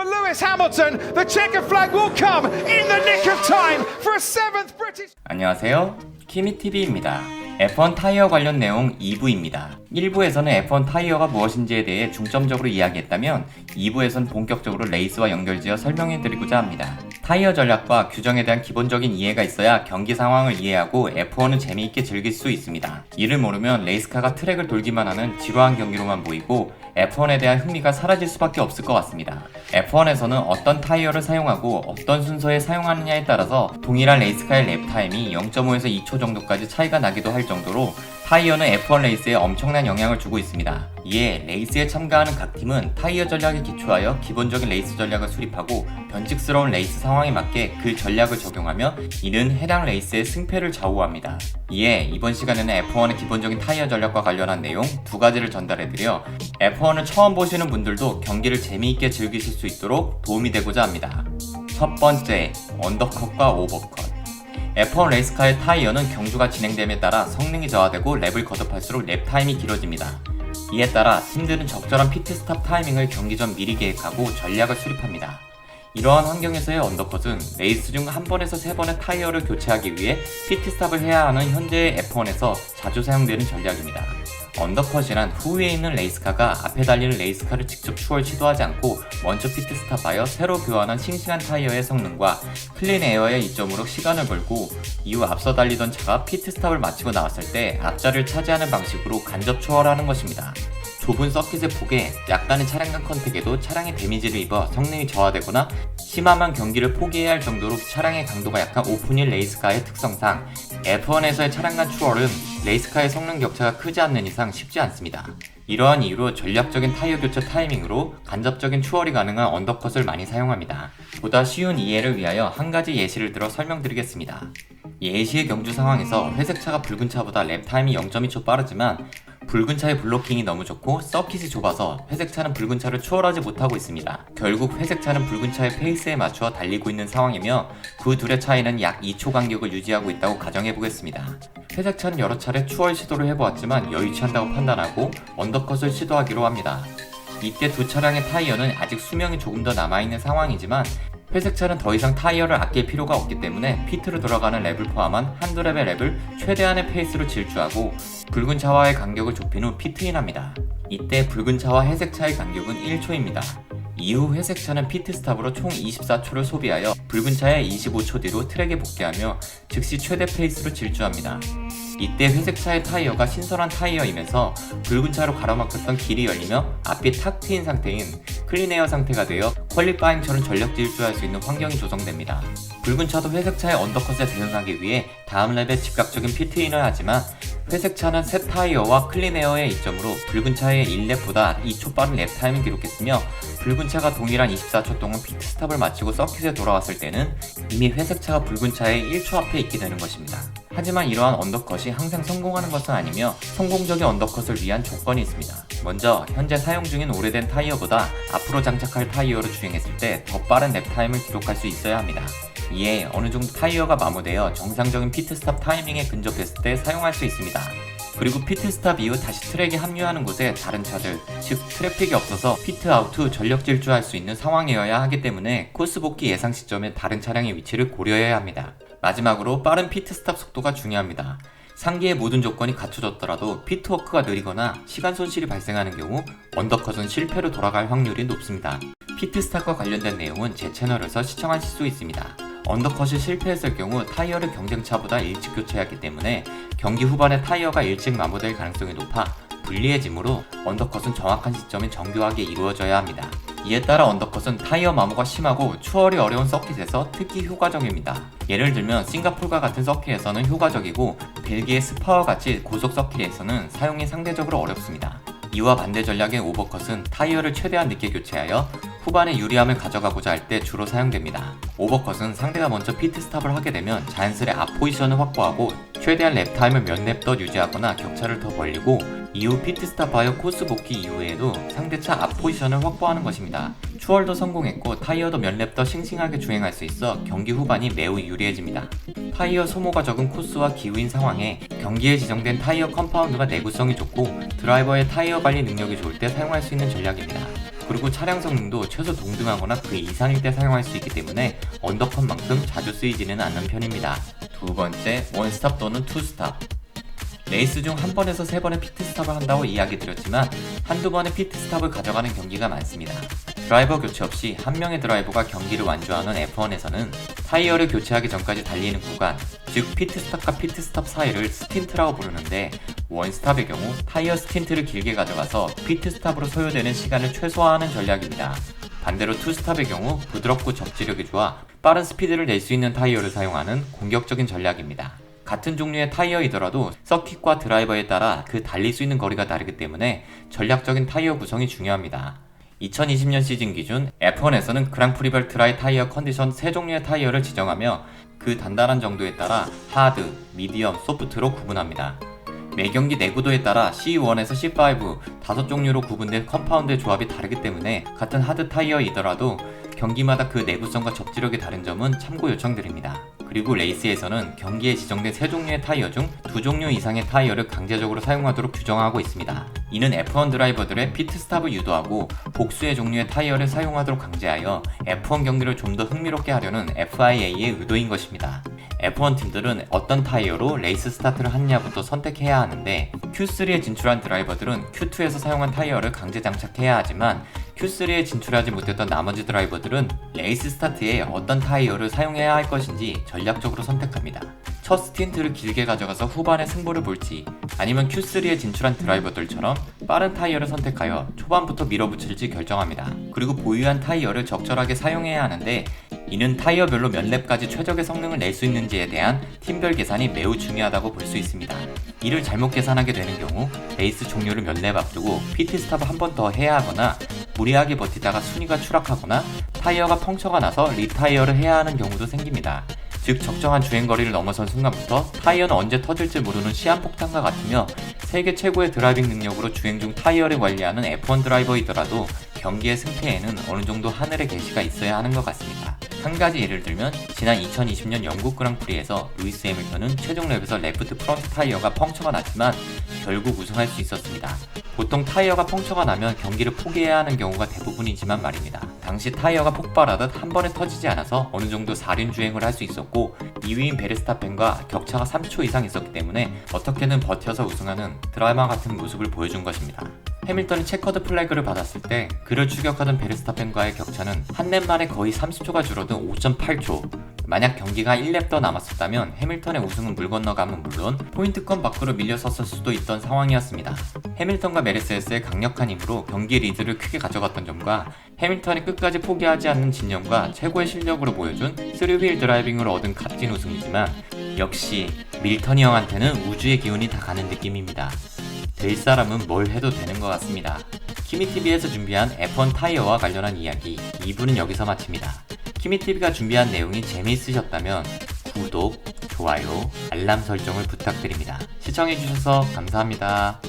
for Lewis Hamilton. The checkered flag will come in the nick of time for a seventh British. 안녕하세요. 키미TV입니다. F1 타이어 관련 내용 2부입니다. 1부에서는 F1 타이어가 무엇인지에 대해 중점적으로 이야기했다면 2부에선 본격적으로 레이스와 연결지어 설명해드리고자 합니다. 타이어 전략과 규정에 대한 기본적인 이해가 있어야 경기 상황을 이해하고 F1을 재미있게 즐길 수 있습니다. 이를 모르면 레이스카가 트랙을 돌기만 하는 지루한 경기로만 보이고 F1에 대한 흥미가 사라질 수밖에 없을 것 같습니다. F1에서는 어떤 타이어를 사용하고 어떤 순서에 사용하느냐에 따라서 동일한 레이스카의 랩 타임이 0.5에서 2초 정도까지 차이가 나기도 할 정도로 타이어는 F1 레이스에 엄청난 영향을 주고 있습니다. 이에 레이스에 참가하는 각 팀은 타이어 전략에 기초하여 기본적인 레이스 전략을 수립하고 변칙스러운 레이스 상황에 맞게 그 전략을 적용하며 이는 해당 레이스의 승패를 좌우합니다. 이에 이번 시간에는 F1의 기본적인 타이어 전략과 관련한 내용 두 가지를 전달해드려 F1을 처음 보시는 분들도 경기를 재미있게 즐기실 수 있도록 도움이 되고자 합니다. 첫 번째, 언더컷과 오버컷. F1 레이스카의 타이어는 경주가 진행됨에 따라 성능이 저하되고 랩을 거듭할수록 랩 타임이 길어집니다. 이에 따라 팀들은 적절한 피트스탑 타이밍을 경기 전 미리 계획하고 전략을 수립합니다. 이러한 환경에서의 언더컷은 레이스 중 한 번에서 세 번의 타이어를 교체하기 위해 피트스탑을 해야 하는 현재의 F1에서 자주 사용되는 전략입니다. 언더컷이란 후위에 있는 레이스카가 앞에 달리는 레이스카를 직접 추월 시도하지 않고 먼저 피트스탑하여 새로 교환한 싱싱한 타이어의 성능과 클린 에어의 이점으로 시간을 벌고 이후 앞서 달리던 차가 피트스탑을 마치고 나왔을 때 앞자리를 차지하는 방식으로 간접 추월하는 것입니다. 좁은 서킷의 폭에 약간의 차량 간 컨택에도 차량이 데미지를 입어 성능이 저하되거나 심함한 경기를 포기해야 할 정도로 차량의 강도가 약한 오픈힐 레이스카의 특성상 F1에서의 차량 간 추월은 레이스카의 성능 격차가 크지 않는 이상 쉽지 않습니다. 이러한 이유로 전략적인 타이어 교체 타이밍으로 간접적인 추월이 가능한 언더컷을 많이 사용합니다. 보다 쉬운 이해를 위하여 한 가지 예시를 들어 설명드리겠습니다. 예시의 경주 상황에서 회색 차가 붉은 차보다 랩 타임이 0.2초 빠르지만 붉은 차의 블로킹이 너무 좋고 서킷이 좁아서 회색 차는 붉은 차를 추월하지 못하고 있습니다. 결국 회색 차는 붉은 차의 페이스에 맞추어 달리고 있는 상황이며 그 둘의 차이는 약 2초 간격을 유지하고 있다고 가정해 보겠습니다. 차는 여러 차례 추월 시도를 해보았지만 여의치 않다고 판단하고 언더컷을 시도하기로 합니다. 이때 두 차량의 타이어는 아직 수명이 조금 더 남아있는 상황이지만 회색 차는 더 이상 타이어를 아낄 필요가 없기 때문에 피트로 돌아가는 랩을 포함한 한두 랩의 랩을 최대한의 페이스로 질주하고 붉은 차와의 간격을 좁힌 후 피트인합니다. 이때 붉은 차와 회색 차의 간격은 1초입니다. 이후 회색 차는 피트 스탑으로 총 24초를 소비하여 붉은 차의 25초 뒤로 트랙에 복귀하며 즉시 최대 페이스로 질주합니다. 이때 회색 차의 타이어가 신선한 타이어이면서 붉은 차로 가로막혔던 길이 열리며 앞이 탁 트인 상태인 클린에어 상태가 되어 퀄리파잉 처럼 전력 질주할 수 있는 환경이 조성됩니다. 붉은 차도 회색 차의 언더컷에 대응하기 위해 다음 랩에 즉각적인 피트인을 하지만 회색 차는 새 타이어와 클린 에어의 이점으로 붉은 차의 1랩보다 2초 빠른 랩 타임을 기록했으며 붉은 차가 동일한 24초 동안 피트 스탑을 마치고 서킷에 돌아왔을 때는 이미 회색 차가 붉은 차의 1초 앞에 있게 되는 것입니다. 하지만 이러한 언더컷이 항상 성공하는 것은 아니며 성공적인 언더컷을 위한 조건이 있습니다. 먼저 현재 사용 중인 오래된 타이어보다 앞으로 장착할 타이어로 주행했을 때 더 빠른 랩 타임을 기록할 수 있어야 합니다. 이에 어느 정도 타이어가 마모되어 정상적인 피트스탑 타이밍에 근접했을 때 사용할 수 있습니다. 그리고 피트스탑 이후 다시 트랙에 합류하는 곳에 다른 차들, 즉 트래픽이 없어서 피트아웃 후 전력 질주할 수 있는 상황이어야 하기 때문에 코스 복귀 예상 시점에 다른 차량의 위치를 고려해야 합니다. 마지막으로 빠른 피트 스탑 속도가 중요합니다. 상기의 모든 조건이 갖춰졌더라도 피트워크가 느리거나 시간 손실이 발생하는 경우 언더컷은 실패로 돌아갈 확률이 높습니다. 피트 스탑과 관련된 내용은 제 채널에서 시청하실 수 있습니다. 언더컷이 실패했을 경우 타이어를 경쟁차보다 일찍 교체하기 때문에 경기 후반에 타이어가 일찍 마모될 가능성이 높아 불리해지므로 언더컷은 정확한 시점에 정교하게 이루어져야 합니다. 이에 따라 언더컷은 타이어 마모가 심하고 추월이 어려운 서킷에서 특히 효과적입니다. 예를 들면 싱가폴과 같은 서킷에서는 효과적이고 벨기에 스파와 같이 고속 서킷에서는 사용이 상대적으로 어렵습니다. 이와 반대 전략의 오버컷은 타이어를 최대한 늦게 교체하여 후반에 유리함을 가져가고자 할 때 주로 사용됩니다. 오버컷은 상대가 먼저 피트스탑을 하게 되면 자연스레 앞 포지션을 확보하고 최대한 랩 타임을 몇 랩 더 유지하거나 격차를 더 벌리고 이후 피트스탑하여 코스 복귀 이후에도 상대차 앞 포지션을 확보하는 것입니다. 추월도 성공했고 타이어도 몇랩더 싱싱하게 주행할 수 있어 경기 후반이 매우 유리해집니다. 타이어 소모가 적은 코스와 기후인 상황에 경기에 지정된 타이어 컴파운드가 내구성이 좋고 드라이버의 타이어 관리 능력이 좋을 때 사용할 수 있는 전략입니다. 그리고 차량 성능도 최소 동등하거나 그 이상일 때 사용할 수 있기 때문에 언더컷만큼 자주 쓰이지는 않는 편입니다. 두 번째, 원스톱 또는 투스톱. 레이스 중 한 번에서 세 번의 피트스탑을 한다고 이야기 드렸지만 한두 번의 피트스탑을 가져가는 경기가 많습니다. 드라이버 교체 없이 한 명의 드라이버가 경기를 완주하는 F1에서는 타이어를 교체하기 전까지 달리는 구간, 즉 피트스탑과 피트스탑 사이를 스틴트라고 부르는데 원스탑의 경우 타이어 스틴트를 길게 가져가서 피트스탑으로 소요되는 시간을 최소화하는 전략입니다. 반대로 투스탑의 경우 부드럽고 접지력이 좋아 빠른 스피드를 낼 수 있는 타이어를 사용하는 공격적인 전략입니다. 같은 종류의 타이어이더라도 서킷과 드라이버에 따라 그 달릴 수 있는 거리가 다르기 때문에 전략적인 타이어 구성이 중요합니다. 2020년 시즌 기준 F1에서는 그랑프리별 드라이 타이어 컨디션 세 종류의 타이어를 지정하며 그 단단한 정도에 따라 하드, 미디엄, 소프트로 구분합니다. 매 경기 내구도에 따라 C1에서 C5 다섯 종류로 구분된 컴파운드의 조합이 다르기 때문에 같은 하드 타이어이더라도 경기마다 그 내구성과 접지력이 다른 점은 참고 요청드립니다. 그리고 레이스에서는 경기에 지정된 세 종류의 타이어 중 두 종류 이상의 타이어를 강제적으로 사용하도록 규정하고 있습니다. 이는 F1 드라이버들의 피트스탑을 유도하고 복수의 종류의 타이어를 사용하도록 강제하여 F1 경기를 좀 더 흥미롭게 하려는 FIA의 의도인 것입니다. F1 팀들은 어떤 타이어로 레이스 스타트를 하느냐부터 선택해야 하는데 Q3에 진출한 드라이버들은 Q2에서 사용한 타이어를 강제 장착해야 하지만 Q3에 진출하지 못했던 나머지 드라이버들은 레이스 스타트에 어떤 타이어를 사용해야 할 것인지 전략적으로 선택합니다. 첫 스틴트를 길게 가져가서 후반에 승부를 볼지 아니면 Q3에 진출한 드라이버들처럼 빠른 타이어를 선택하여 초반부터 밀어붙일지 결정합니다. 그리고 보유한 타이어를 적절하게 사용해야 하는데 이는 타이어별로 몇 랩까지 최적의 성능을 낼 수 있는지에 대한 팀별 계산이 매우 중요하다고 볼 수 있습니다. 이를 잘못 계산하게 되는 경우 레이스 종료를 몇 랩 앞두고 PT 스탑을 한 번 더 해야 하거나 무리하게 버티다가 순위가 추락하거나 타이어가 펑처가 나서 리타이어를 해야 하는 경우도 생깁니다. 즉 적정한 주행거리를 넘어선 순간부터 타이어는 언제 터질지 모르는 시한폭탄과 같으며 세계 최고의 드라이빙 능력으로 주행 중 타이어를 관리하는 F1 드라이버이더라도 경기의 승패에는 어느 정도 하늘의 계시가 있어야 하는 것 같습니다. 한 가지 예를 들면 지난 2020년 영국 그랑프리에서 루이스 해밀턴은 최종 랩에서 레프트 프론트 타이어가 펑처가 났지만 결국 우승할 수 있었습니다. 보통 타이어가 펑처가 나면 경기를 포기해야 하는 경우가 대부분이지만 말입니다. 당시 타이어가 폭발하듯 한 번에 터지지 않아서 어느 정도 4륜 주행을 할 수 있었고 2위인 베르스타펜과 격차가 3초 이상 있었기 때문에 어떻게든 버텨서 우승하는 드라마 같은 모습을 보여준 것입니다. 해밀턴이 체커드 플래그를 받았을 때 그를 추격하던 베르스타펜과의 격차는 한 랩 만에 거의 30초가 줄어든 5.8초. 만약 경기가 1랩 더 남았었다면 해밀턴의 우승은 물 건너가면 물론 포인트권 밖으로 밀려섰을 수도 있던 상황이었습니다. 해밀턴과 메르세스의 강력한 힘으로 경기 리드를 크게 가져갔던 점과 해밀턴이 끝까지 포기하지 않는 진영과 최고의 실력으로 보여준 3휠 드라이빙으로 얻은 값진 우승이지만 역시 밀턴이 형한테는 우주의 기운이 다 가는 느낌입니다. 될 사람은 뭘 해도 되는 것 같습니다. 키미TV에서 준비한 F1 타이어와 관련한 이야기 2부는 여기서 마칩니다. 키미TV가 준비한 내용이 재미있으셨다면 구독, 좋아요, 알람 설정을 부탁드립니다. 시청해주셔서 감사합니다.